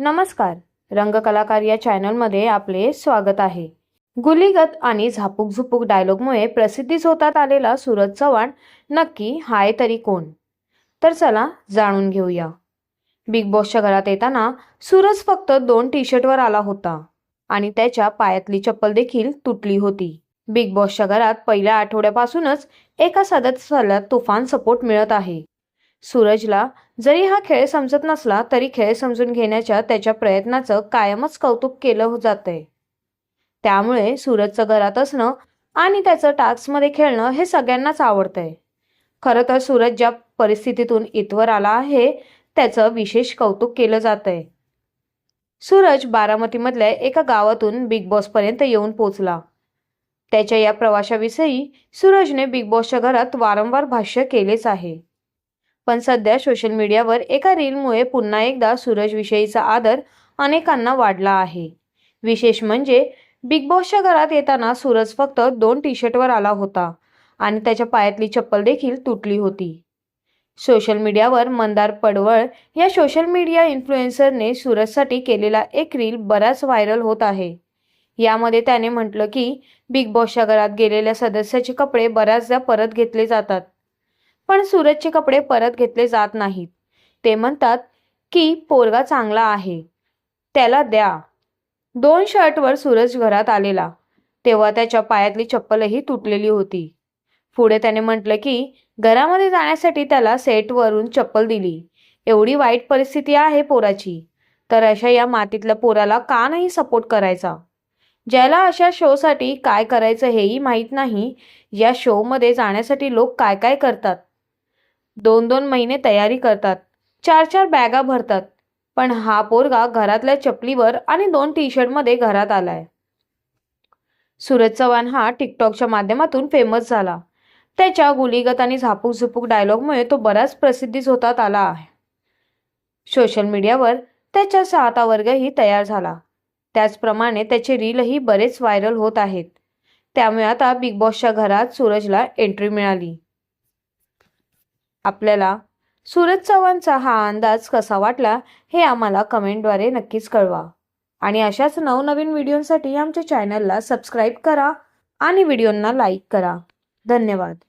नमस्कार. रंगकलाकार या चॅनलमध्ये आपले स्वागत आहे. गुलीगत आणि झापूक झुपूक डायलॉगमुळे प्रसिद्धी होतात आलेला सूरज चव्हाण नक्की हाय तरी कोण? तर चला जाणून घेऊया. बिग बॉसच्या घरात येताना सूरज फक्त दोन टी शर्टवर आला होता आणि त्याच्या पायातली चप्पल देखील तुटली होती. बिग बॉसच्या घरात पहिल्या आठवड्यापासूनच एका सदस्याला तुफान सपोर्ट मिळत आहे. सूरजला जरी हा खेळ समजत नसला तरी खेळ समजून घेण्याच्या त्याच्या प्रयत्नाचं कायमच कौतुक केलं हो जातंय. त्यामुळे सूरजचं घरात असणं आणि त्याचं टास्कमध्ये खेळणं हे सगळ्यांनाच आवडतंय. खरं तर सूरज ज्या परिस्थितीतून इतवर आला आहे त्याचं विशेष कौतुक केलं जातंय. सूरज बारामतीमधल्या एका गावातून बिग बॉसपर्यंत येऊन पोचला. त्याच्या या प्रवाशाविषयी सूरजने बिग बॉसच्या घरात वारंवार भाष्य केलेच आहे. पण सध्या सोशल मीडियावर एका रीलमुळे पुन्हा एकदा सूरजविषयीचा आदर अनेकांना वाढला आहे. विशेष म्हणजे बिग बॉसच्या घरात येताना सूरज फक्त दोन टी शर्टवर आला होता आणि त्याच्या पायातली चप्पल देखील तुटली होती. सोशल मीडियावर मंदार पडवळ या सोशल मीडिया इन्फ्लुएन्सरने सूरजसाठी केलेला एक रील बराच व्हायरल होत आहे. यामध्ये त्याने म्हटलं की बिग बॉसच्या घरात गेलेल्या सदस्याचे कपडे बऱ्याचदा परत घेतले जातात. पण सूरजचे कपडे परत घेतले जात नाहीत. ते म्हणतात की पोरगा चांगला आहे. त्याला द्या. दोन शर्टवर सूरज घरात आलेला. तेव्हा त्याच्या पायातली चप्पलही तुटलेली होती. पुढे त्याने म्हटलं की घरामध्ये जाण्यासाठी त्याला सेटवरून चप्पल दिली. एवढी वाईट परिस्थिती आहे पोराची. तर अशा या मातीतल्या पोराला का नाही सपोर्ट करायचा? ज्याला अशा शोसाठी काय करायचं हेही माहीत नाही या शोमध्ये जाण्यासाठी लोक काय काय करतात? दोन दोन महिने तयारी करतात. चार चार बॅगा भरतात. पण हा पोरगा घरातल्या चपलीवर आणि दोन टी शर्टमध्ये घरात आलाय. सूरज चव्हाण हा टिकटॉकच्या माध्यमातून फेमस झाला. त्याच्या गुलीगत आणि झापूक झुपूक डायलॉगमुळे तो बराच प्रसिद्धीस होतात आला आहे. सोशल मीडियावर त्याचा चाहता वर्गही तयार झाला. त्याचप्रमाणे त्याचे रीलही बरेच व्हायरल होत आहेत. त्यामुळे आता बिग बॉसच्या घरात सूरजला एंट्री मिळाली. आपल्याला सूरज चव्हाणचा हा अंदाज कसा वाटला हे आम्हाला कमेंटद्वारे नक्कीच कळवा. आणि अशाच नवनवीन व्हिडिओसाठी आमच्या चॅनलला सबस्क्राईब करा आणि व्हिडिओंना लाईक करा. धन्यवाद.